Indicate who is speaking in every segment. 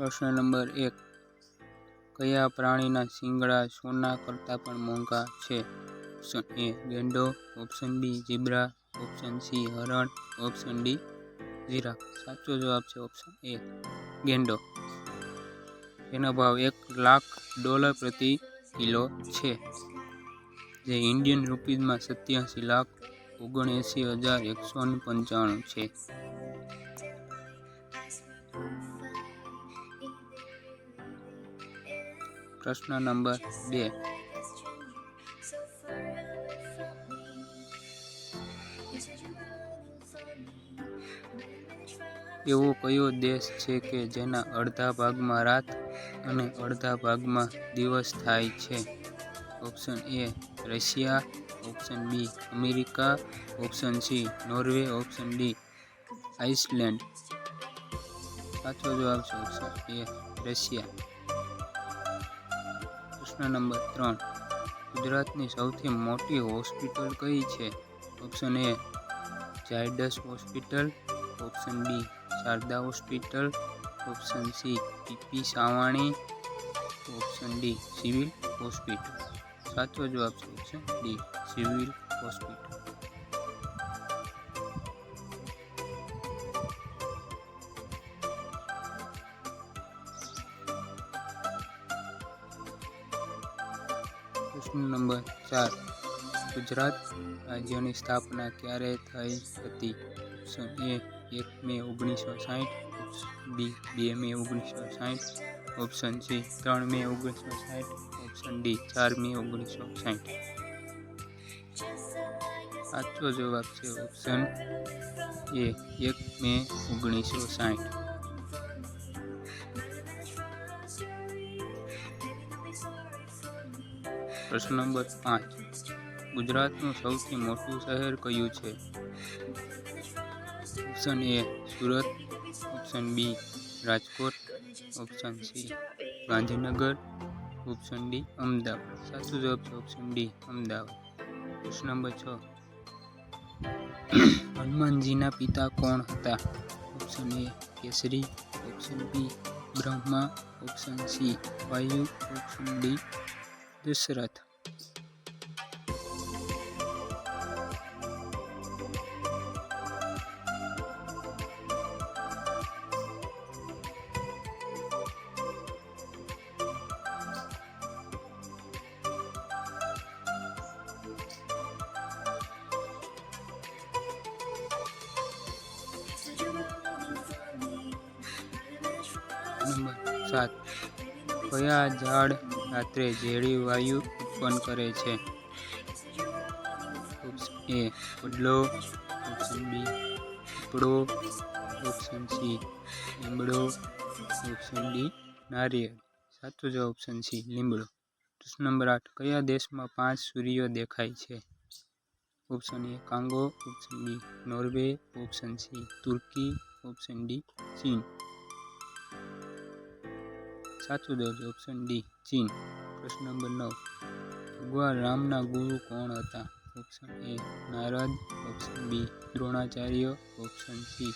Speaker 1: પ્રશ્ન નંબર એક. કયા પ્રાણીના શિંગડા સોના કરતાં પણ મોંઘા છે? ઓપ્શન એ ગેંડો, option B zebra, option C હરણ, ઓપ્શન ડી જીરાફ સાચો જવાબ છે ઓપ્શન એ ગેંડો. એનો ભાવ એક લાખ ડોલર પ્રતિ કિલો છે. જે ઇન્ડિયન રૂપીઝમાં સત્યાસી લાખ ઓગણએંસી હજાર એકસો પંચાણું છે. પ્રશ્ન નંબર બે. એવો કયો દેશ છે કે જેના અડધા ભાગમાં રાત અને અડધા ભાગમાં દિવસ થાય છે? Option A Russia, option B America, option C Norway, option D Iceland. સાચો જવાબ છે ઓપ્શન એ રશિયા. પ્રશ્ન નંબર ત્રણ. ગુજરાતની સૌથી મોટી હોસ્પિટલ કઈ છે? Option A Zydus hospital, option B Sharda hospital, option C P P Savani, option D civil hospital. સાચો જવાબ છે ઓપ્શન ડી સિવિલ હોસ્પિટલ. પ્રશ્ન નંબર ચાર. ગુજરાત રાજ્યની સ્થાપના ક્યારે થઈ હતી? ઓપ્શન એ, એક મે ઓગણીસો સાહીઠ બી, બે મે ઓગણીસો સાહીઠ, ઓપ્શન સી, ત્રણ મે ઓગણીસો સાઠ ઓપ્શન ડી, ચાર મે ઓગણીસો સાઠ સાચો જવાબ છે ઓપ્શન એ, એક મે ઓગણીસો સાઠ પ્રશ્ન નંબર પાંચ. ગુજરાતનું સૌથી મોટું શહેર કયું છે? Option A Surat. Option B Rajkot. Option C Gandhinagar. Option D Ahmedabad. સાચો જવાબ છે ઓપ્શન ડી અમદાવાદ. પ્રશ્ન નંબર છ. હનુમાનજીના પિતા કોણ હતા? Option A Kesari. Option B Brahma. Option C Vayu. Option D Dasharath number સાત કયા ઝાડ રાત્રે ઝેરી વાયુ ઉત્પન્ન કરે છે. ઓપ્શન એ વડલો ઓપ્શન બી પીપળો ઓપ્શન સી લીમડો ઓપ્શન ડી નારિયેળ. સાચો જવાબ ઓપ્શન સી લીમડો પ્રશ્ન નંબર આઠ, કયા દેશમાં પાંચ સૂર્યો દેખાય છે? Option A Congo option B Norway option C Turkey option D ચીન. સાચું છે. ઓપ્શન ડી ચીન. પ્રશ્ન નંબર નવ. ભગવાન રામના ગુરુ કોણ હતા? Option A Narad. Option B Dronacharya. Option C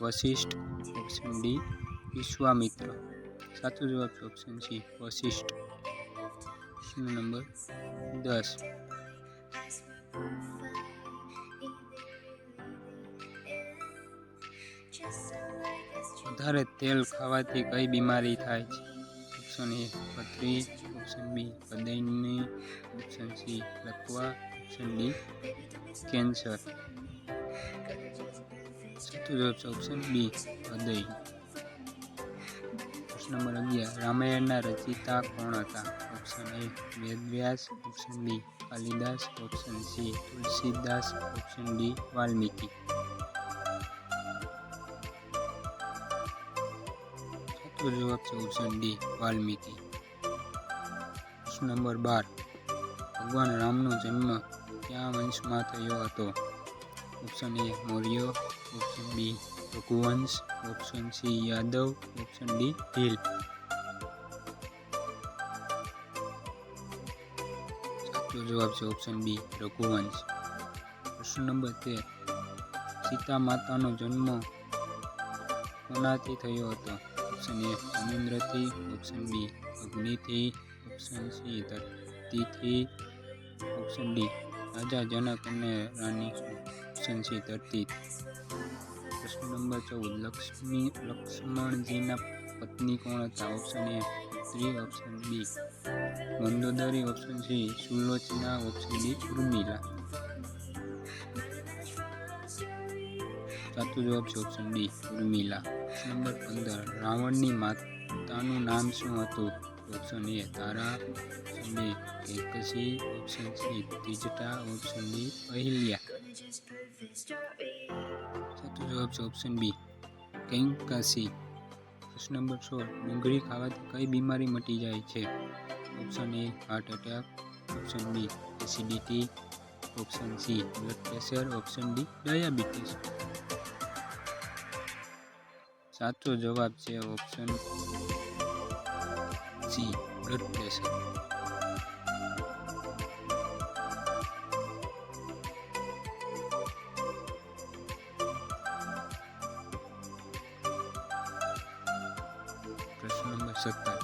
Speaker 1: Vashishtha. Option D Vishwamitra. સાચો જવાબ છે ઓપ્શન સી વશિષ્ઠ. પ્રશ્ન નંબર દસ. વધારે તેલ ખાવાથી કઈ બીમારી થાય છે? ઓપ્શન એ પથરી ઓપ્શન બી હૃદયની ઓપ્શન સી લકવા ઓપ્શન ડી કેન્સર. છે ઓપ્શન બી હૃદય. પ્રશ્ન નંબર અગિયાર, રામાયણના રચિતા કોણ હતા? Option A Vedvyas option B Kalidas option C Tulsidas option D Valmiki. સાચો જવાબ ઓપ્શન ડી વાલ્મીકી. પ્રશ્ન નંબર બાર. ભગવાન રામનો જન્મ કયા વંશમાં થયો હતો? Option A Maurya option B Raghuvansh option C Yadav option D Bhil સાચો જવાબ છે ઓપ્શન બી રઘુવંશ. પ્રશ્ન નંબર તેર. સીતા માતાનો જન્મ કોનાથી થયો હતો? ઓપ્શન એ સમુદ્રથી ઓપ્શન બી અગ્નિથી, ઓપ્શન સી ધરતીથી, ઓપ્શન ડી રાજા જનક અને રાણી ઓપ્શન સી ધરતી. પ્રશ્ન નંબર ચૌદ, લક્ષ્મી, લક્ષ્મણજીના પત્ની કોણ હતા? ઓપ્શન એ પુત્રી option B Mandodari, option C Sulochana, option D Urmila. સાચો જવાબ છે ઓપ્શન ડી ઉર્મિલા. નંબર પંદર. રાવણની માતાનું નામ શું હતું? Option A Tara. Option B Kaikasi option C Trijata option D Ahalya. સાચો જવાબ છે ઓપ્શન બી કેંકાસી પ્રશ્ન નંબર સોળ, ડુંગળી ખાવાથી કઈ બીમારી મટી જાય છે? Option A heart attack option B acidity option C blood pressure option D diabetes સાચો જવાબ છે ઓપ્શન સી બ્લડ પ્રેશર પ્રશ્ન નંબર સત્તર.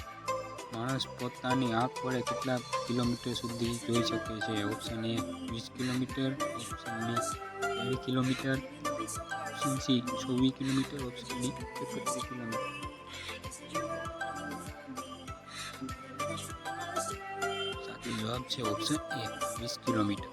Speaker 1: માણસ પોતાની આંખ વડે કેટલા કિલોમીટર સુધી જોઈ શકે છે? ઓપ્શન એ વીસ kilometre option B kilometre option C ચોવીસ કિલોમીટર ઓપ્શન ડી એકત્રીસ કિલોમીટર સાચો જવાબ છે ઓપ્શન એ વીસ કિલોમીટર